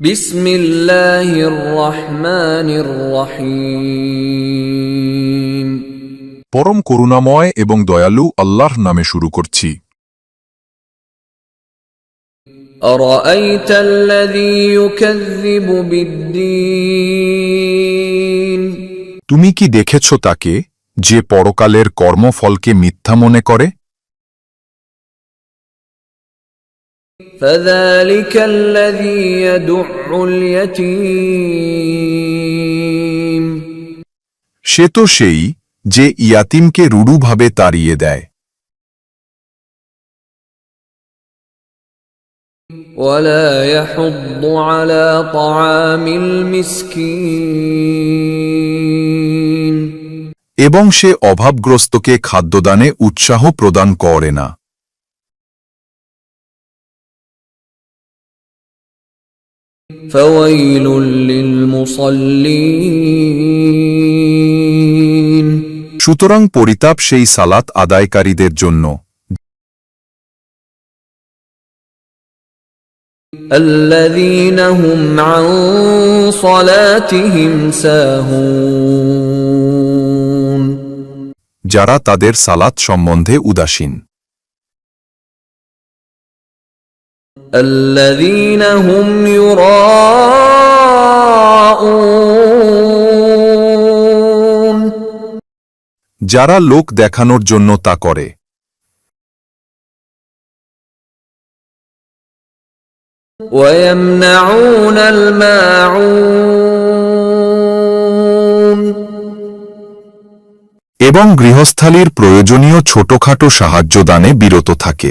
بسم الله الرحمن الرحيم পরম করুণাময় এবং দয়ালু আল্লাহর নামে শুরু করছি أرأيت الذي يكذب بالدين তুমি কি দেখেছ তাকে যে পরকালের কর্মফলকে মিথ্যা মনে করে فذلك الذي يدع اليتيم সে তো সেই যে ইয়াতিমকে রূঢ়ভাবে তাড়িয়ে দেয় ولا يحض على طعام المسكين এবং সে অভাবগ্রস্তকে খাদ্যদানে উৎসাহ প্রদান করে না فويل للمصلين সুতরাং পরিতাপ সেই সালাত আদায়কারীদের জন্য الذين هم عن صلاتهم ساهون যারা তাদের সালাত সম্বন্ধে উদাসীন الذين هم يراءون যারা লোক দেখানোর জন্য তা করে ويمنعون الماعون এবং গৃহস্থালীর প্রয়োজনীয় ছোটখাটো সাহায্যদানে বিরত থাকে